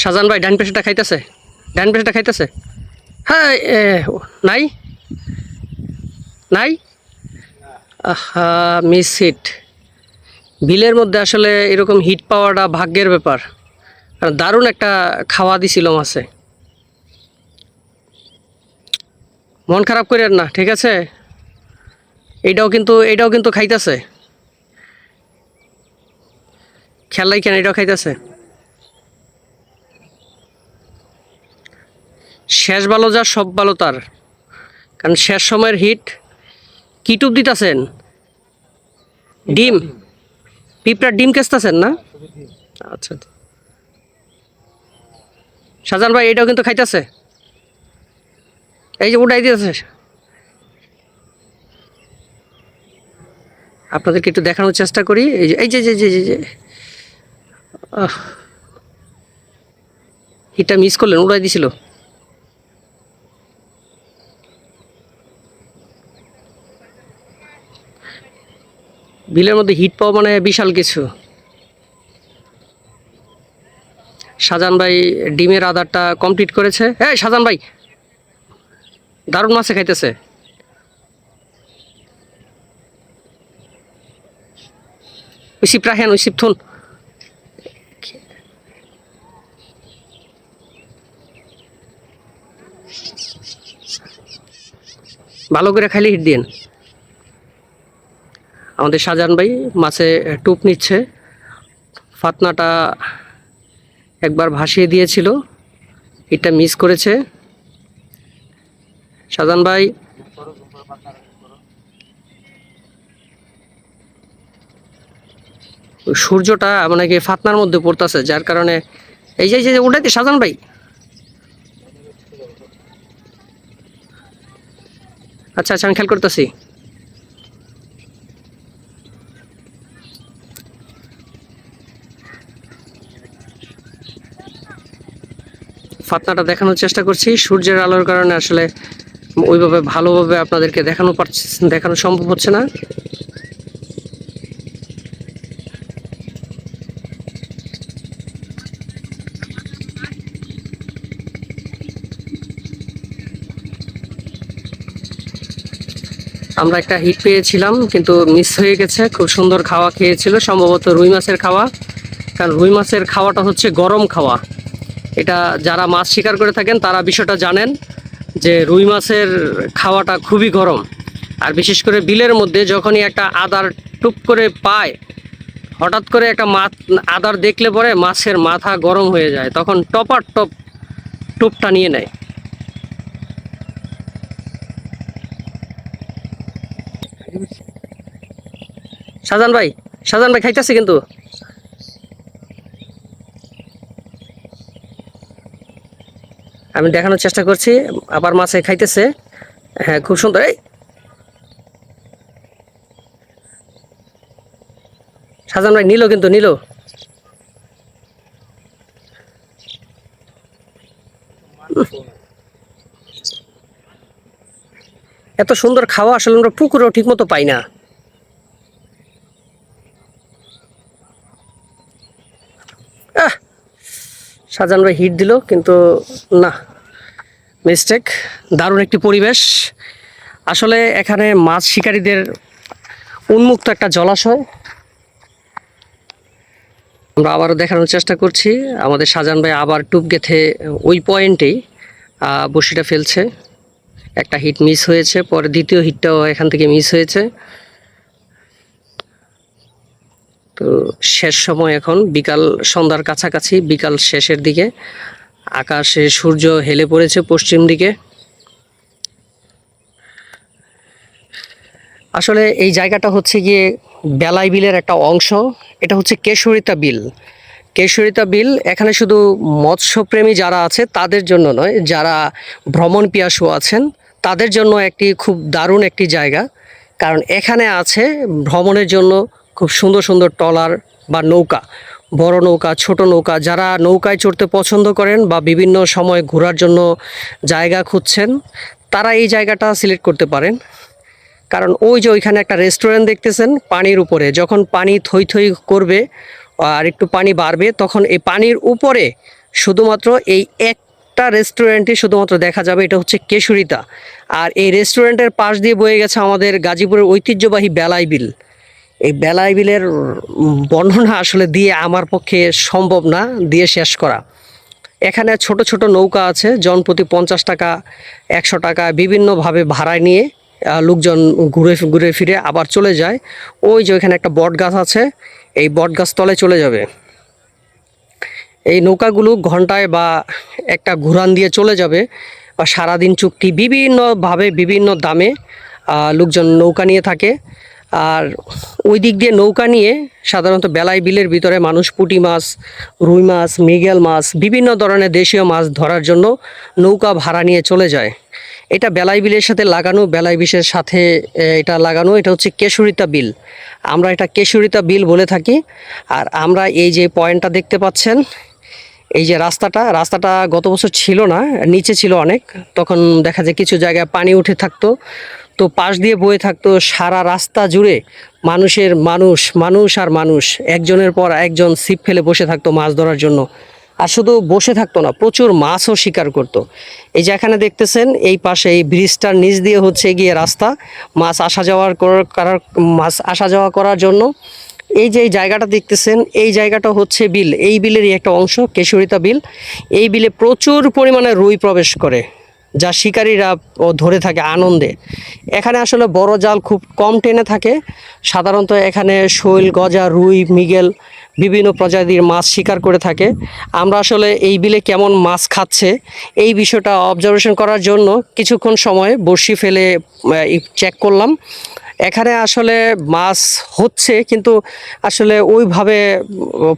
শাহজাহান ভাই, ডান পেশাটা খাইতেছে? ডান পেশাটা খাইতেছে? হ্যাঁ নাই? নাই? আহা মিস হিট বিলের মধ্যে আসলে এরকম হিট পাওয়াটা ভাগ্যের ব্যাপার। দারুণ একটা খাওয়া দিছিল মাছে। মন খারাপ করেন না, ঠিক আছে? এইটাও কিন্তু এইটাও কিন্তু খাইতেছে। খেলাই কেন এটাও খাইতেছে। শেষ ভালো যা, সব ভালো তার। কারণ শেষ সময়ের হিট কি টুপ দিতেছেন? ডিম। পিঁপড়ার ডিম কেসতেছেন না? আচ্ছা। শাহজাহান ভাই, এটাও কিন্তু খাইতেছে? এই যে উঠাই দিতেছে আপনাদেরকে একটু দেখানোর চেষ্টা করি। এই যে এই যে যে যে যে। হিটটা মিস করলেন, উড়াই দিছিল। বিলের মধ্যে হিট পাওয়া মানে বিশাল কিছু। শাহজাহান ভাই ডিমের আদারটা কমপ্লিট করেছে। হ্যাঁ শাহজাহান ভাই, দারুণ মাছে খাইতেছে। ওই সিপ রাখেন ওই সিপ থুন। ভালো করে খাইলে হিট দিন আমাদের শাহজাহান ভাই মাছে টুপ নিচ্ছে। ফাতনাটা একবার ভাসিয়ে দিয়েছিল। এটা মিস করেছে। শাহজাহান ভাই। সূর্যটা মানে কি ফাতনার মধ্যে পড়তেছে, যার কারণে এই যে যে উঠাইতে শাহজাহান ভাই। আচ্ছা আচ্ছা আমি খেয়াল করতেছি। ফাতনাটা দেখানোর চেষ্টা করছি। সূর্যের আলোর কারণে আসলে ওইভাবে ভালোভাবে আপনাদেরকে দেখানো পারছি দেখানো সম্ভব হচ্ছে না। আমরা একটা হিট পেয়েছিলাম, কিন্তু মিস হয়ে গেছে। খুব সুন্দর খাওয়া খেয়েছিল, সম্ভবত রুই মাছের খাওয়া। কারণ রুই মাছের খাওয়াটা হচ্ছে গরম খাওয়া। এটা যারা মাছ শিকার করে থাকেন, তারা বিষয়টা জানেন যে রুই মাছের খাওয়াটা খুবই গরম। আর বিশেষ করে বিলের মধ্যে যখনই একটা আদার টুপ করে পায়, হঠাৎ করে একটা মাছ, আদার দেখলে পরে মাছের মাথা গরম হয়ে যায়, তখন টপার টপ টুপটা নিয়ে নেয়। শাহজাহান ভাই শাহজাহান ভাই, খাইতেছে কিন্তু? আমি দেখানোর চেষ্টা করছি। আবার মাছে খাইতেছে। হ্যাঁ খুব সুন্দর। এই! শাহজাহান ভাই, নিল কিন্তু, নিল। এত সুন্দর খাওয়া আসলে আমরা পুকুরেও ঠিক মতো পাই না। শাহজাহান ভাই হিট দিল, কিন্তু না মিস্টেক দারুণ একটি পরিবেশ। আসলে এখানে মাছ শিকারীদের উন্মুক্ত একটা জলাশয়। আমরা আবারও দেখানোর চেষ্টা করছি। আমাদের শাহজাহান ভাই আবার টুপ গেথে ওই পয়েন্টেই বসিটা ফেলছে। একটা হিট মিস হয়েছে, পরে দ্বিতীয় হিটটাও এখান থেকে মিস হয়েছে। তো শেষ সময় এখন বিকাল, সন্ধ্যার কাছাকাছি, বিকাল শেষের দিকে। আকাশে সূর্য হেলে পড়েছে পশ্চিম দিকে। আসলে এই জায়গাটা হচ্ছে গিয়ে বেলাই বিলের একটা অংশ। এটা হচ্ছে কেশরিতা বিল। কেশরিতা বিল এখানে শুধু মৎস্যপ্রেমী যারা আছে, তাদের জন্য নয়, যারা ভ্রমণ পিয়াসু আছেন, তাদের জন্য একটি খুব দারুণ একটি জায়গা। কারণ এখানে আছে ভ্রমণের জন্য খুব সুন্দর সুন্দর ট্রলার বা নৌকা, বড় নৌকা, ছোট নৌকা, যারা নৌকায় চড়তে পছন্দ করেন বা বিভিন্ন সময় ঘোরার জন্য জায়গা খুঁজছেন, তারা এই জায়গাটা সিলেক্ট করতে পারেন। কারণ ওই যে ওইখানে একটা রেস্টুরেন্ট দেখতেছেন, পানির উপরে, যখন পানি থই থই করবে আর একটু পানি বাড়বে, তখন এই পানির উপরে শুধুমাত্র এই একটা রেস্টুরেন্টে শুধুমাত্র দেখা যাবে, এটা হচ্ছে কেশরিতা। আর এই রেস্টুরেন্টের পাশ দিয়ে বয়ে গেছে আমাদের গাজীপুরের ঐতিহ্যবাহী বেলাই বিল। এই বেলাই বিলের বর্ণনা আসলে দিয়ে আমার পক্ষে সম্ভব না, দিয়ে শেষ করা। এখানে ছোট ছোট নৌকা আছে, জনপ্রতি পঞ্চাশ টাকা, একশো টাকা, বিভিন্নভাবে ভাড়ায় নিয়ে লোকজন ঘুরে ঘুরে ফিরে আবার চলে যায়। ওই যে ওইখানে একটা বট গাছ আছে, এই বট গাছ তলে চলে যাবে। এই নৌকাগুলো ঘন্টায় বা একটা ঘুরান দিয়ে চলে যাবে বা সারাদিন চুক্তি, বিভিন্নভাবে, বিভিন্ন দামে লোকজন নৌকা নিয়ে থাকে। আর ওই দিক দিয়ে নৌকা নিয়ে সাধারণত বেলাই বিলের ভিতরে মানুষ পুঁটি মাছ, রুই মাছ, মৃগেল মাছ, বিভিন্ন ধরনের দেশীয় মাছ ধরার জন্য নৌকা ভাড়া নিয়ে চলে যায়। এটা বেলাই বিলের সাথে লাগানো, বেলাই বিশের সাথে এটা লাগানো, এটা হচ্ছে কেশরিতা বিল। আমরা এটা কেশরিতা বিল বলে থাকি। আর আমরা এই যে পয়েন্টটা দেখতে পাচ্ছেন, এই যে রাস্তাটা রাস্তাটা গত বছর ছিল না, নিচে ছিল অনেক। তখন দেখা যায় কিছু জায়গায় পানি উঠে থাকতো। তো পাশ দিয়ে বয়ে থাকতো সারা রাস্তা জুড়ে মানুষের মানুষ মানুষ আর মানুষ। একজনের পর একজন ছিপ ফেলে বসে থাকতো মাছ ধরার জন্য। আর শুধু বসে থাকতো না, প্রচুর মাছও শিকার করত। এই যে এখানে দেখতেছেন, এই পাশে এই ব্রিজটার নিচ দিয়ে হচ্ছে গিয়ে রাস্তা। মাছ আসা যাওয়ার করার, মাছ আসা যাওয়া করার জন্য। এই যে এই জায়গাটা দেখতেছেন, এই জায়গাটা হচ্ছে বিল। এই বিলেরই একটা অংশ, কেশরিতা বিল। এই বিলে প্রচুর পরিমাণে রুই প্রবেশ করে। যা শিকারীরা ও ধরে থাকে আনন্দে। এখানে আসলে বড় জাল খুব কম টেনে থাকে। সাধারণত এখানে শৈল, গজা, রুই, মিগেল বিভিন্ন প্রজাতির মাছ শিকার করে থাকে। আমরা আসলে এই বিলে কেমন মাছ খাচ্ছে এই বিষয়টা অবজারভেশন করার জন্য কিছুক্ষণ সময় বড়শি ফেলে চেক করলাম। এখানে আসলে মাছ হচ্ছে কিন্তু আসলে ওইভাবে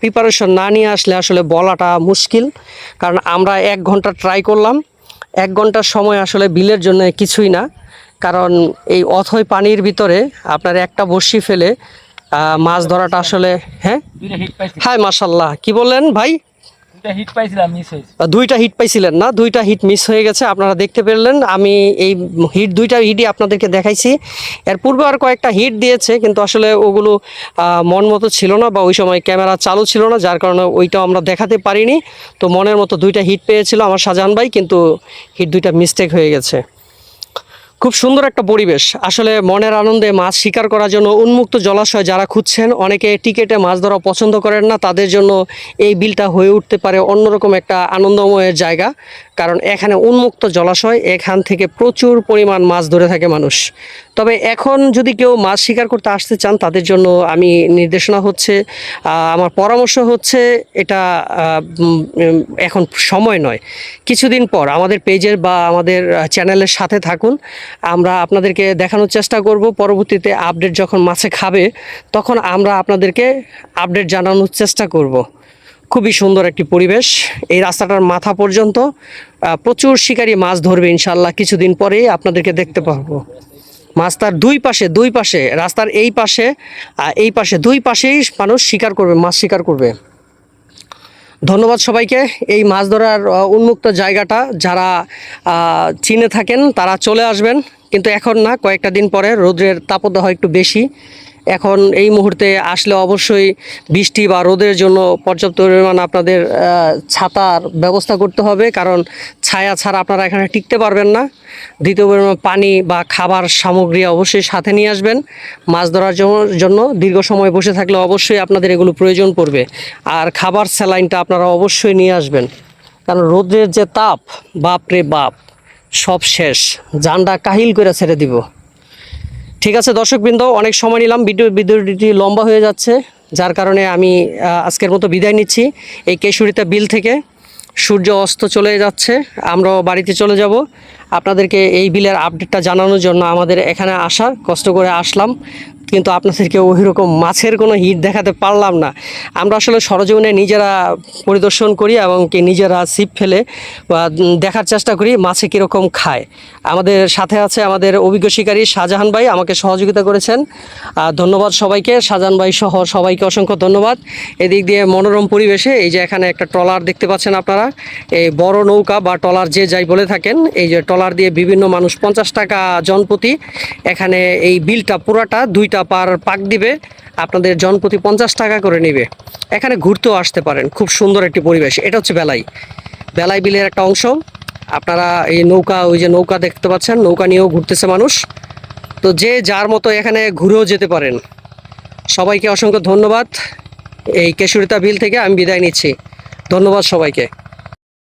প্রিপারেশন না নিয়ে আসলে আসলে বলাটা মুশকিল। কারণ আমরা এক ঘণ্টা ট্রাই করলাম। এক ঘণ্টার সময় আসলে বিলের জন্য কিছুই না। কারণ এই অথই পানির ভিতরে আপনার একটা বড়শি ফেলে মাছ ধরাটা আসলে হ্যাঁ? হ্যাঁ মাসাল্লাহ কি বললেন ভাই? হিট পাইছিলাম দুইটা হিট পাইছিলেন না, দুইটা হিট মিস হয়ে গেছে। আপনারা দেখতে পেলেন, আমি এই হিট দুইটা হিটই আপনাদেরকে দেখাইছি। এর পূর্বে আর কয়েকটা হিট দিয়েছে, কিন্তু আসলে ওগুলো মন মতো ছিল না বা ওই সময় ক্যামেরা চালু ছিল না, যার কারণে ওইটাও আমরা দেখাতে পারিনি। তো মনের মতো দুইটা হিট পেয়েছিল আমার শাহজাহান ভাই, কিন্তু হিট দুইটা মিস্টেক হয়ে গেছে। খুব সুন্দর একটা পরিবেশ। আসলে মনের আনন্দে মাছ শিকার করার জন্য উন্মুক্ত জলাশয় যারা খুঁজছেন, অনেকে টিকেটে মাছ ধরা পছন্দ করেন না, তাদের জন্য এই বিলটা হয়ে উঠতে পারে অন্যরকম একটা আনন্দময়ের জায়গা। কারণ এখানে উন্মুক্ত জলাশয়, এখান থেকে প্রচুর পরিমাণ মাছ ধরে থাকে মানুষ। তবে এখন যদি কেউ মাছ শিকার করতে আসতে চান, তাদের জন্য আমি নির্দেশনা হচ্ছে আমার পরামর্শ হচ্ছে এটা এখন সময় নয়। কিছুদিন পর আমাদের পেজের বা আমাদের চ্যানেলের সাথে থাকুন। আমরা আপনাদেরকে দেখানোর চেষ্টা করব। পরবর্তীতে আপডেট যখন মাছে খাবে, তখন আমরা আপনাদেরকে আপডেট জানানোর চেষ্টা করব। খুবই সুন্দর একটি পরিবেশ। এই রাস্তাটার মাথা পর্যন্ত প্রচুর শিকারী মাছ ধরবে ইনশাল্লাহ কিছুদিন পরেই আপনাদেরকে দেখতে পাবো। মাছ তার দুই পাশে দুই পাশে, রাস্তার এই পাশে এই পাশে, দুই পাশেই মানুষ শিকার করবে, মাছ শিকার করবে। ধন্যবাদ সবাইকে। এই মাছ ধরার উন্মুক্ত জায়গাটা যারা চিনে থাকেন তারা চলে আসবেন। কিন্তু এখন না, কয়েকটা দিন পরে রোদের তাপদাহ একটু বেশি। এখন এই মুহূর্তে আসলে অবশ্যই বৃষ্টি বা রোদের জন্য পর্যাপ্ত পরিমাণ আপনাদের ছাতার ব্যবস্থা করতে হবে, কারণ ছায়া ছাড়া আপনারা এখানে টিকতে পারবেন না। দ্বিতীয় পরিমাণ পানি বা খাবার সামগ্রী অবশ্যই সাথে নিয়ে আসবেন। মাছ ধরার জন্য- দীর্ঘ সময় বসে থাকলে অবশ্যই আপনাদের এগুলো প্রয়োজন পড়বে। আর খাবার স্যালাইনটা আপনারা অবশ্যই নিয়ে আসবেন। কারণ রোদের যে তাপ বাপ রে বাপ, সব শেষ। জানটা কাহিল করে ছেড়ে দিব। ঠিক আছে, দর্শকবৃন্দ, অনেক সময় নিলাম। ভিডিও, ভিডিওটি লম্বা হয়ে যাচ্ছে, যার কারণে আমি আজকের মতো বিদায় নিচ্ছি। এই কেশুরিতা বিল থেকে সূর্য অস্ত চলে যাচ্ছে, আমরাও বাড়িতে চলে যাব। আপনাদেরকে এই বিলের আপডেটটা জানানোর জন্য আমাদের এখানে আসা কষ্ট করে আসলাম। কিন্তু আপনাদেরকে ওই রকম মাছের কোনো হিট দেখাতে পারলাম না। আমরা আসলে সরজমিনে নিজেরা পরিদর্শন করি এবং কি নিজেরা ছিপ ফেলে দেখার চেষ্টা করি মাছে কীরকম খায়। আমাদের সাথে আছে আমাদের অভিজ্ঞ শিকারী শাহজাহান ভাই, আমাকে সহযোগিতা করেছেন। ধন্যবাদ সবাইকে। শাহজাহান ভাই সহ সবাইকে অসংখ্য ধন্যবাদ। এদিক দিয়ে মনোরম পরিবেশে এই যে এখানে একটা ট্রলার দেখতে পাচ্ছেন আপনারা। এই বড় নৌকা বা ট্রলার যে যাই বলে থাকেন, এই যে ট্রলার ট্রলার দিয়ে বিভিন্ন মানুষ পঞ্চাশ টাকা জনপ্রতি। এখানে এই বিলটা পুরাটা দুইটা পার পাক দিবে, আপনাদের জনপ্রতি পঞ্চাশ টাকা করে নেবে। এখানে ঘুরতেও আসতে পারেন, খুব সুন্দর একটি পরিবেশ। এটা হচ্ছে বেলাই। বেলাই বিলের একটা অংশ। আপনারা এই নৌকা, ওই যে নৌকা দেখতে পাচ্ছেন, নৌকা নিয়েও ঘুরতেছে মানুষ। তো যে যার মতো এখানে ঘুরেও যেতে পারেন। সবাইকে অসংখ্য ধন্যবাদ। এই কেশুরিতা বিল থেকে আমি বিদায় নিচ্ছি। ধন্যবাদ সবাইকে।